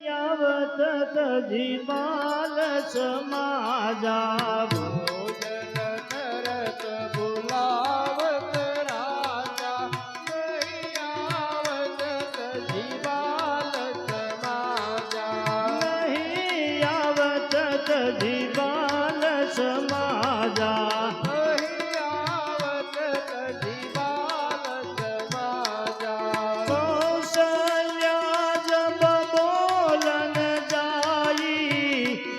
યાવત તજી બાલ સમાજા ભોજન કરત બોલાવત રાજા. યાવત તજી બાલ સમાજા. નહીં યાવત તજી બાલ સમાજા.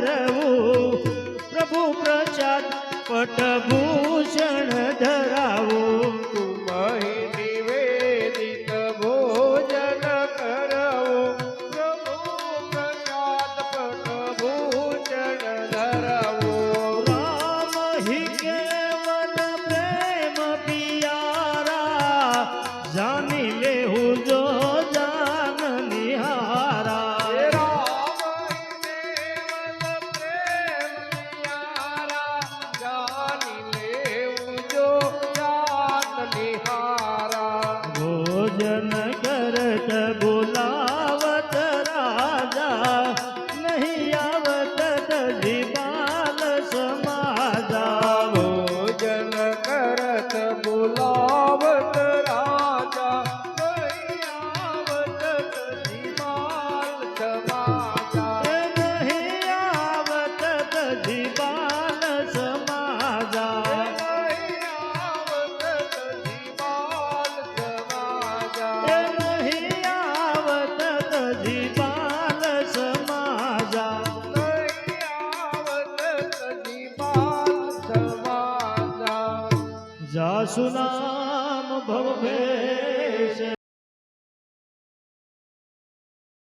ધરવું પ્રભુ પ્રસાદ પટભૂષણ ધરાવું સાસુ નામ ભવ